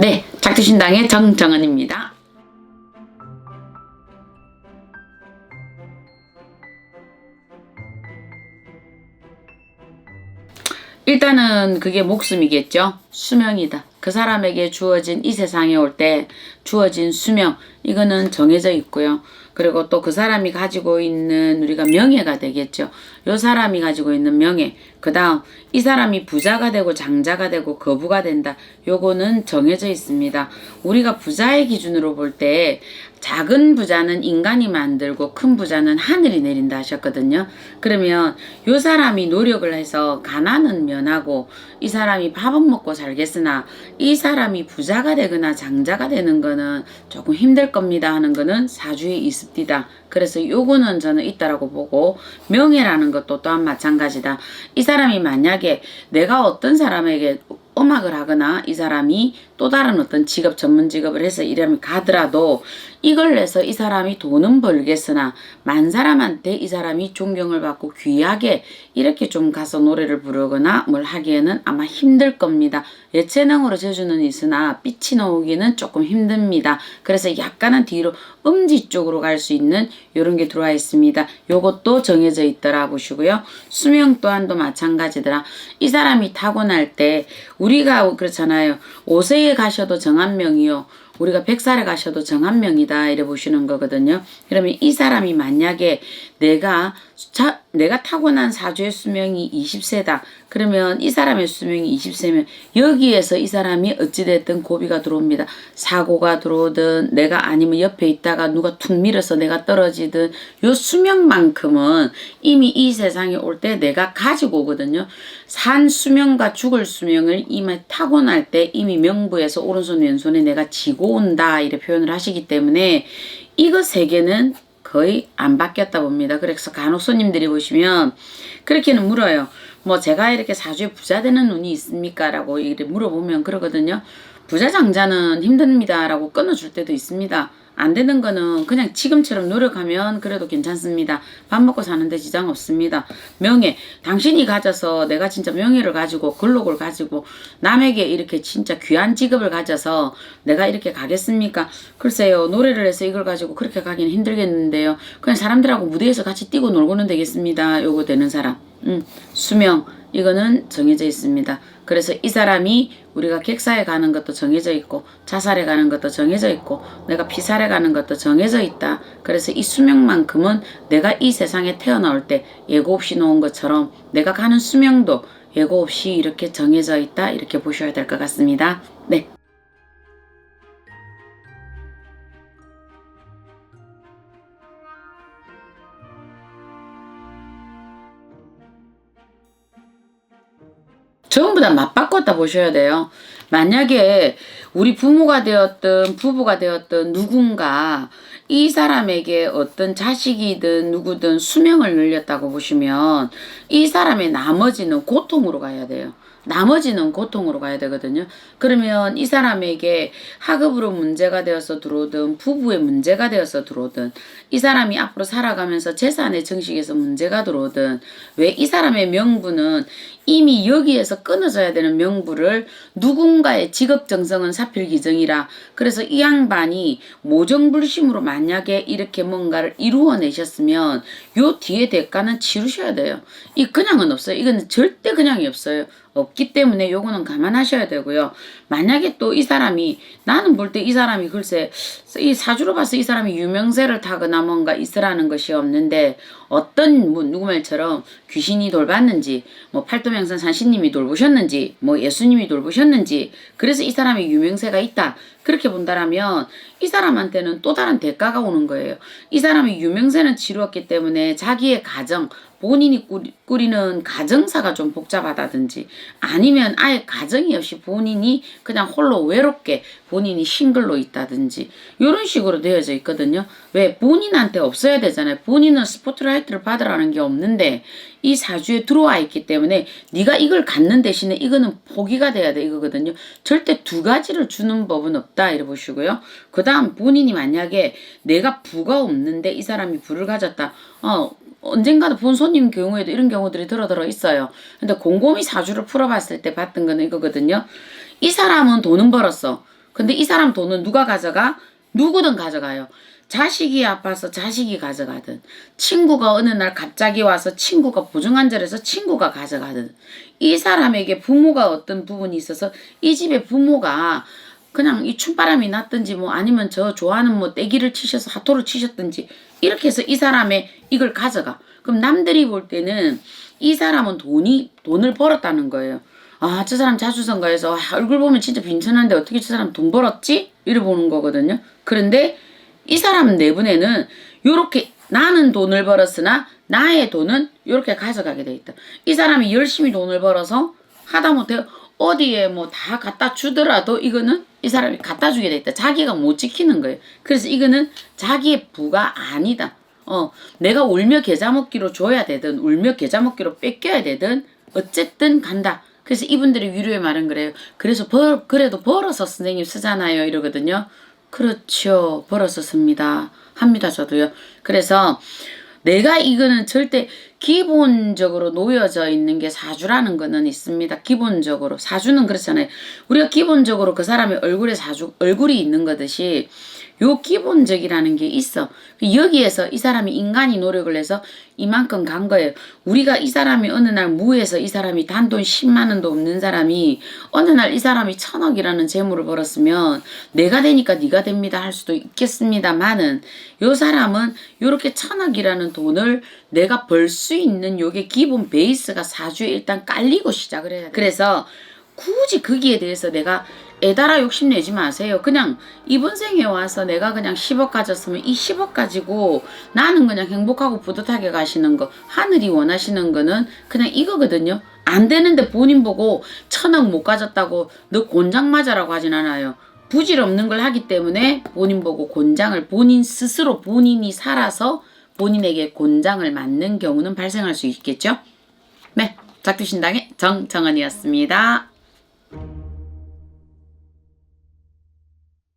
네, 작두신당의 정정은입니다. 일단은 그게 목숨이겠죠. 수명이다. 그 사람에게 주어진 이 세상에 올 때 주어진 수명 이거는 정해져 있고요. 그리고 또 그 사람이 가지고 있는 우리가 명예가 되겠죠. 요 사람이 가지고 있는 명예. 그 다음 이 사람이 부자가 되고 장자가 되고 거부가 된다. 요거는 정해져 있습니다. 우리가 부자의 기준으로 볼 때 작은 부자는 인간이 만들고 큰 부자는 하늘이 내린다 하셨거든요. 그러면 요 사람이 노력을 해서 가난은 면하고 이 사람이 밥은 먹고 살겠으나 이 사람이 부자가 되거나 장자가 되는 거는 조금 힘들 겁니다 하는 거는 사주에 있습니다. 그래서 요거는 저는 있다라고 보고 명예라는 것도 또한 마찬가지다. 이 사람이 만약에 내가 어떤 사람에게 음악을 하거나 이 사람이 또 다른 어떤 직업 전문 직업을 해서 이름이 가더라도 이걸 내서 이 사람이 돈은 벌겠으나 만 사람한테 이 사람이 존경을 받고 귀하게 이렇게 좀 가서 노래를 부르거나 뭘 하기에는 아마 힘들 겁니다. 예체능으로 재주는 있으나 빛이 나오기는 조금 힘듭니다. 그래서 약간은 뒤로 음지 쪽으로 갈 수 있는 이런 게 들어와 있습니다. 요것도 정해져 있더라 보시고요. 수명 또한도 마찬가지더라. 이 사람이 타고날 때 우리 가 그렇잖아요. 5세에 가셔도 정한 명이요. 우리가 100살에 가셔도 정한 명이다 이래 보시는 거거든요. 그러면 이 사람이 만약에 내가 자, 내가 타고난 사주의 수명이 20세다. 그러면 이 사람의 수명이 20세면 여기에서 이 사람이 어찌됐든 고비가 들어옵니다. 사고가 들어오든 내가 아니면 옆에 있다가 누가 툭 밀어서 내가 떨어지든 요 수명만큼은 이미 이 세상에 올 때 내가 가지고 오거든요. 산 수명과 죽을 수명을 이미 타고날 때 이미 명부에서 오른손 왼손에 내가 지고 온다 이렇게 표현을 하시기 때문에 이거 세 개는 거의 안 바뀌었다 봅니다. 그래서 간혹 손님들이 보시면 그렇게는 물어요. 뭐 제가 이렇게 사주에 부자 되는 운이 있습니까? 라고 이렇게 물어보면 그러거든요. 부자 장자는 힘듭니다. 라고 끊어줄 때도 있습니다. 안 되는 거는 그냥 지금처럼 노력하면 그래도 괜찮습니다. 밥 먹고 사는데 지장 없습니다. 명예. 당신이 가져서 내가 진짜 명예를 가지고 근록을 가지고 남에게 이렇게 진짜 귀한 직업을 가져서 내가 이렇게 가겠습니까? 글쎄요. 노래를 해서 이걸 가지고 그렇게 가기는 힘들겠는데요. 그냥 사람들하고 무대에서 같이 뛰고 놀고는 되겠습니다. 요거 되는 사람. 음, 수명. 이거는 정해져 있습니다. 그래서 이 사람이 우리가 객사에 가는 것도 정해져 있고 자살에 가는 것도 정해져 있고 내가 피살에 가는 것도 정해져 있다. 그래서 이 수명만큼은 내가 이 세상에 태어나올 때 예고 없이 놓은 것처럼 내가 가는 수명도 예고 없이 이렇게 정해져 있다. 이렇게 보셔야 될 것 같습니다. 네. 전부 다 맞바꿨다 보셔야 돼요. 만약에 우리 부모가 되었든 부부가 되었든 누군가 이 사람에게 어떤 자식이든 누구든 수명을 늘렸다고 보시면 이 사람의 나머지는 고통으로 가야 돼요. 나머지는 고통으로 가야 되거든요. 그러면 이 사람에게 학업으로 문제가 되어서 들어오든 부부의 문제가 되어서 들어오든 이 사람이 앞으로 살아가면서 재산의 정식에서 문제가 들어오든 왜 이 사람의 명부는 이미 여기에서 끊어져야 되는 명부를 누군가의 직업 정성은 사필 기정이라 그래서 이 양반이 모정불심으로 만약에 이렇게 뭔가를 이루어내셨으면 요 뒤에 대가는 치르셔야 돼요. 이 그냥은 없어요. 이건 절대 그냥이 없어요. 없기 때문에 요거는 감안하셔야 되고요. 만약에 또 이 사람이 나는 볼 때 이 사람이 글쎄 이 사주로 봐서 이 사람이 유명세를 타거나 뭔가 있으라는 것이 없는데 어떤 뭐 누구 말처럼 귀신이 돌봤는지 뭐 팔도명산 산신님이 돌보셨는지 뭐 예수님이 돌보셨는지 그래서 이 사람이 유명세가 있다 그렇게 본다라면 이 사람한테는 또 다른 대가가 오는 거예요. 이 사람이 유명세는 치루었기 때문에 자기의 가정 본인이 꾸리, 꾸리 는 가정사가 좀 복잡하다든지 아니면 아예 가정이 없이 본인이 그냥 홀로 외롭게 본인이 싱글로 있다든지 이런 식으로 되어져 있거든요. 왜 본인한테 없어야 되잖아요. 본인은 스포트라이트를 받으라는 게 없는데 이 사주에 들어와 있기 때문에 네가 이걸 갖는 대신에 이거는 포기가 돼야 돼 이거거든요. 절대 두 가지를 주는 법은 없다 이래 보시고요. 그 다음 본인이 만약에 내가 부가 없는데 이 사람이 부를 가졌다. 어 언젠가도 본 손님 경우에도 이런 경우들이 들어들어 있어요. 근데 곰곰이 사주를 풀어봤을 때 봤던 거는 이거거든요. 이 사람은 돈은 벌었어. 근데 이 사람 돈은 누가 가져가? 누구든 가져가요. 자식이 아파서 자식이 가져가든 친구가 어느 날 갑자기 와서 친구가 보증한절에서 친구가 가져가든 이 사람에게 부모가 어떤 부분이 있어서 이 집의 부모가 그냥 이 춤바람이 났든지 뭐 아니면 저 좋아하는 뭐 떼기를 치셔서 하토를 치셨든지 이렇게 해서 이 사람의 이걸 가져가. 그럼 남들이 볼 때는 이 사람은 돈이 돈을 벌었다는 거예요. 아, 저 사람 자주선거에서 아, 얼굴 보면 진짜 빈천한데 어떻게 저 사람 돈 벌었지? 이래 보는 거거든요. 그런데 이 사람 내분에는 요렇게 나는 돈을 벌었으나 나의 돈은 요렇게 가져가게 돼 있다. 이 사람이 열심히 돈을 벌어서 하다못해 어디에 뭐 다 갖다 주더라도 이거는 이 사람이 갖다 주게 돼 있다. 자기가 못 지키는 거예요. 그래서 이거는 자기의 부가 아니다. 어, 내가 울며 계좌 먹기로 줘야 되든 울며 계좌 먹기로 뺏겨야 되든 어쨌든 간다. 그래서 이분들이 위로의 말은 그래요. 그래서 벌, 그래도 벌어서 선생님 쓰잖아요. 이러거든요. 그렇죠. 벌어서 씁니다. 합니다. 저도요. 그래서 내가 이거는 절대 기본적으로 놓여져 있는 게 사주라는 거는 있습니다. 기본적으로. 사주는 그렇잖아요. 우리가 기본적으로 그 사람의 얼굴에 사주, 얼굴이 있는 거듯이 요 기본적이라는 게 있어. 여기에서 이 사람이 인간이 노력을 해서 이만큼 간 거예요. 우리가 이 사람이 어느 날 무에서 이 사람이 단돈 10만 원도 없는 사람이 어느 날 이 사람이 천억이라는 재물을 벌었으면 내가 되니까 네가 됩니다 할 수도 있겠습니다만은 요 사람은 요렇게 천억이라는 돈을 내가 벌 수 있는 요게 기본 베이스가 사주에 일단 깔리고 시작을 해야 돼. 그래서 굳이 거기에 대해서 내가 애달아 욕심내지 마세요. 그냥 이번 생에 와서 내가 그냥 10억 가졌으면 이 10억 가지고 나는 그냥 행복하고 뿌듯하게 가시는 거 하늘이 원하시는 거는 그냥 이거거든요. 안 되는데 본인 보고 천억 못 가졌다고 너 곤장 맞아라고 하진 않아요. 부질 없는 걸 하기 때문에 본인 보고 곤장을 본인 스스로 본인이 살아서 본인에게 곤장을 맞는 경우는 발생할 수 있겠죠. 네, 작두신당의 정정은이었습니다.